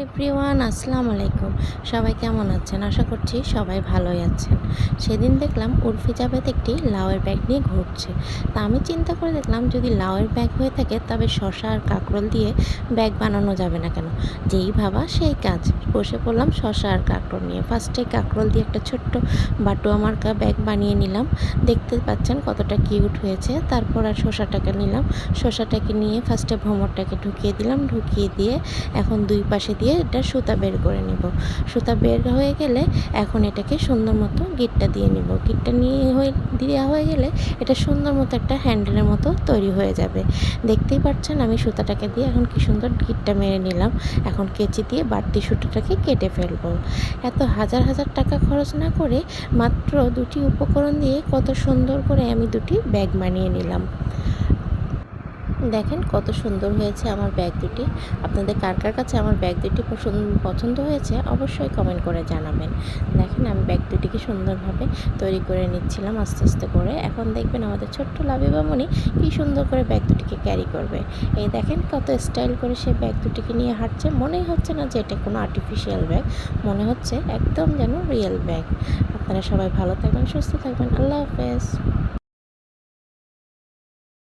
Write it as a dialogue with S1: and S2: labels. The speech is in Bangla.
S1: এভরিওয়ান, আসসালামু আলাইকুম। সবাই কেমন আছেন? আশা করছি সবাই ভালোই আছেন। সেদিন দেখলাম উর্ফি জাভেদ একটি লাউয়ের ব্যাগ নিয়ে ঘুরছে। তা আমি চিন্তা করে দেখলাম, যদি লাউয়ের ব্যাগ হয়ে থাকে, তবে শশা আর কাঁকরোল দিয়ে ব্যাগ বানানো যাবে না কেন? যেই ভাবা, সেই কাজ। বসে পড়লাম শশা আর কাঁকরোল নিয়ে। ফার্স্টে কাঁকরোল দিয়ে একটা ছোট্ট বাটুয়া মার্কা ব্যাগ বানিয়ে নিলাম। দেখতে পাচ্ছেন কতটা কিউট হয়েছে। তারপর আর শসাটাকে নিলাম। শসাটাকে নিয়ে ফার্স্টে ভ্রমরটাকে ঢুকিয়ে দিলাম। ঢুকিয়ে দিয়ে এখন দুই পাশে দিয়ে এটা সুতা বের করে নিব। সুতা বের হয়ে গেলে এখন এটাকে সুন্দর মতো গিটটা দিয়ে নিব। গিটটা নিয়ে হয়ে দেওয়া হয়ে গেলে এটা সুন্দর মতো একটা হ্যান্ডেলের মতো তৈরি হয়ে যাবে। দেখতেই পাচ্ছেন আমি সুতাটাকে দিয়ে এখন কি সুন্দর গিটটা মেরে নিলাম। এখন কেচি দিয়ে বাড়তি সুতাটাকে কেটে ফেলব। এত হাজার হাজার টাকা খরচ না করে মাত্র দুটি উপকরণ দিয়ে কত সুন্দর করে আমি দুটি ব্যাগ বানিয়ে নিলাম। দেখেন কত সুন্দর হয়েছে আমার ব্যাগ দুটি। আপনাদের কার কার কাছে আমার ব্যাগ দুটি পছন্দ- হয়েছে অবশ্যই কমেন্ট করে জানাবেন। দেখেন আমি ব্যাগ দুটিকে সুন্দরভাবে তৈরি করে নিচ্ছিলাম আস্তে আস্তে করে। এখন দেখবেন আমাদের ছোট্ট লাভিবামনি কি সুন্দর করে ব্যাগ দুটিকে ক্যারি করবে। এই দেখেন কত স্টাইল করে সে ব্যাগ দুটিকে নিয়ে হাঁটছে। মনেই হচ্ছে না যে এটা কোনো আর্টিফিশিয়াল ব্যাগ মনে হচ্ছে একদম যেন রিয়েল ব্যাগ আপনারা সবাই ভালো থাকবেন, সুস্থ থাকবেন। আল্লাহ হাফেজ।